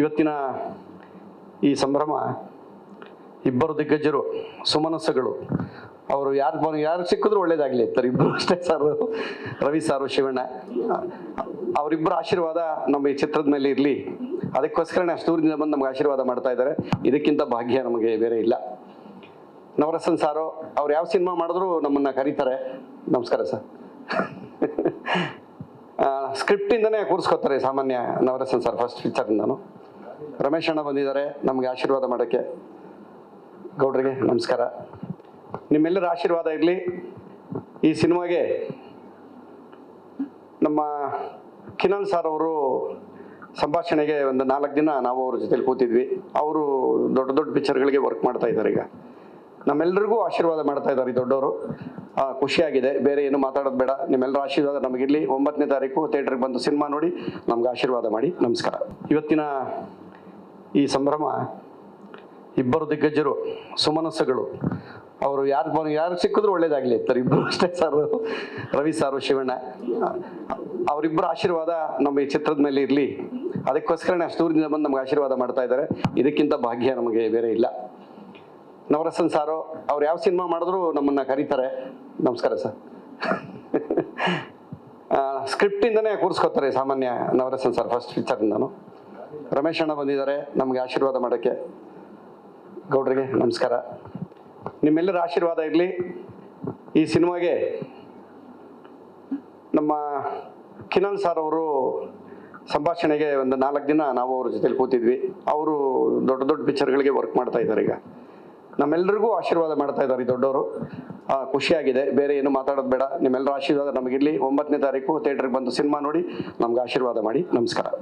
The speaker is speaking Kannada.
ಇವತ್ತಿನ ಈ ಸಂಭ್ರಮ, ಇಬ್ಬರು ದಿಗ್ಗಜರು, ಸುಮನಸ್ಸುಗಳು, ಅವರು ಯಾರು ಯಾರು ಸಿಕ್ಕಿದ್ರು ಒಳ್ಳೇದಾಗಲಿ ಇರ್ತಾರೆ ಇಬ್ಬರು ಅಷ್ಟೇ ಸರ್. ರವಿ ಸಾರು, ಶಿವಣ್ಣ. ಅವರಿಬ್ಬರ ಆಶೀರ್ವಾದ ನಮ್ಮ ಈ ಚಿತ್ರದ ಮೇಲೆ ಇರಲಿ. ಅದಕ್ಕೋಸ್ಕರನೇ ಅಷ್ಟು ದೂರದಿಂದ ಬಂದು ನಮ್ಗೆ ಆಶೀರ್ವಾದ ಮಾಡ್ತಾ ಇದ್ದಾರೆ. ಇದಕ್ಕಿಂತ ಭಾಗ್ಯ ನಮಗೆ ಬೇರೆ ಇಲ್ಲ. ನವರಸನ್ ಸಾರು, ಅವ್ರು ಯಾವ ಸಿನಿಮಾ ಮಾಡಿದ್ರು ನಮ್ಮನ್ನು ಕರೀತಾರೆ. ನಮಸ್ಕಾರ ಸರ್. ಸ್ಕ್ರಿಪ್ಟಿಂದನೇ ಕೂರಿಸ್ಕೊತಾರೆ ಸಾಮಾನ್ಯ ನವರಸನ್ ಸರ್ ಫಸ್ಟ್ ಪಿಕ್ಚರಿಂದನು ರಮೇಶ್ ಅಣ್ಣ ಬಂದಿದ್ದಾರೆ, ನಮಗೆ ಆಶೀರ್ವಾದ ಮಾಡೋಕ್ಕೆ. ಗೌಡ್ರಿಗೆ ನಮಸ್ಕಾರ. ನಿಮ್ಮೆಲ್ಲರ ಆಶೀರ್ವಾದ ಇರಲಿ. ಈ ಸಿನಿಮಾಗೆ ನಮ್ಮ ಕಿರಣ್ ಸರ್ ಅವರು ಸಂಭಾಷಣೆಗೆ ಒಂದು ನಾಲ್ಕು ದಿನ ನಾವು ಅವ್ರ ಜೊತೆಲಿ ಕೂತಿದ್ವಿ. ಅವರು ದೊಡ್ಡ ದೊಡ್ಡ ಪಿಕ್ಚರ್ಗಳಿಗೆ ವರ್ಕ್ ಮಾಡ್ತಾ ಇದ್ದಾರೆ ಈಗ. ನಮ್ಮೆಲ್ಲರಿಗೂ ಆಶೀರ್ವಾದ ಮಾಡ್ತಾ ಇದ್ದಾರೆ ದೊಡ್ಡವರು. ಖುಷಿಯಾಗಿದೆ. ಬೇರೆ ಏನು ಮಾತಾಡೋದು ಬೇಡ. ನಿಮ್ಮೆಲ್ಲರ ಆಶೀರ್ವಾದ ನಮಗಿರಲಿ ಒಂಬತ್ತನೇ ತಾರೀಕು ಥಿಯೇಟ್ರಿಗೆ ಬಂದು ಸಿನಿಮಾ ನೋಡಿ ನಮ್ಗೆ ಆಶೀರ್ವಾದ ಮಾಡಿ. ನಮಸ್ಕಾರ. ಇವತ್ತಿನ ಈ ಸಂಭ್ರಮ, ಇಬ್ಬರು ದಿಗ್ಗಜರು, ಸುಮನಸ್ಸುಗಳು, ಅವರು ಯಾರು ಯಾರು ಸಿಕ್ಕಿದ್ರು ಒಳ್ಳೇದಾಗಲಿ ಅಂತಾರೆ. ಇಬ್ಬರು ಅಷ್ಟೇ ಸರ್. ರವಿ ಸಾರು, ಶಿವಣ್ಣ. ಅವರಿಬ್ಬರ ಆಶೀರ್ವಾದ ನಮ್ಮ ಈ ಚಿತ್ರದ ಮೇಲೆ ಇರಲಿ. ಅದಕ್ಕೋಸ್ಕರನೇ ಅಷ್ಟು ದೂರದಿಂದ ಬಂದು ನಮ್ಗೆ ಆಶೀರ್ವಾದ ಮಾಡ್ತಾ ಇದ್ದಾರೆ. ಇದಕ್ಕಿಂತ ಭಾಗ್ಯ ನಮಗೆ ಬೇರೆ ಇಲ್ಲ. ನವರಸನ್ ಸಾರು, ಅವ್ರು ಯಾವ ಸಿನಿಮಾ ಮಾಡಿದ್ರು ನಮ್ಮನ್ನ ಕರೀತಾರೆ. ನಮಸ್ಕಾರ ಸರ್. ಸ್ಕ್ರಿಪ್ಟಿಂದನೇ ಕೂರಿಸ್ಕೊತಾರೆ ಸಾಮಾನ್ಯ ನವರಸನ್ ಸರ್ ಫಸ್ಟ್ ಪಿಕ್ಚರಿಂದನು ರಮೇಶ್ ಅಣ್ಣ ಬಂದಿದ್ದಾರೆ, ನಮಗೆ ಆಶೀರ್ವಾದ ಮಾಡೋಕ್ಕೆ. ಗೌಡ್ರಿಗೆ ನಮಸ್ಕಾರ. ನಿಮ್ಮೆಲ್ಲರ ಆಶೀರ್ವಾದ ಇರಲಿ. ಈ ಸಿನಿಮಾಗೆ ನಮ್ಮ ಕಿರಣ್ ಸರ್ ಅವರು ಸಂಭಾಷಣೆಗೆ ಒಂದು ನಾಲ್ಕು ದಿನ ನಾವು ಅವ್ರ ಜೊತೆಲಿ ಕೂತಿದ್ವಿ. ಅವರು ದೊಡ್ಡ ದೊಡ್ಡ ಪಿಕ್ಚರ್ಗಳಿಗೆ ವರ್ಕ್ ಮಾಡ್ತಾ ಇದ್ದಾರೆ ಈಗ. ನಮ್ಮೆಲ್ಲರಿಗೂ ಆಶೀರ್ವಾದ ಮಾಡ್ತಾ ಇದ್ದಾರೆ ಈ ದೊಡ್ಡವರು. ಖುಷಿಯಾಗಿದೆ. ಬೇರೆ ಏನು ಮಾತಾಡೋದು ಬೇಡ. ನಿಮ್ಮೆಲ್ಲರ ಆಶೀರ್ವಾದ ನಮಗಿರಲಿ. ಒಂಬತ್ತನೇ ತಾರೀಕು ಥಿಯೇಟ್ರಿಗೆ ಬಂದು ಸಿನಿಮಾ ನೋಡಿ, ನಮ್ಗೆ ಆಶೀರ್ವಾದ ಮಾಡಿ. ನಮಸ್ಕಾರ.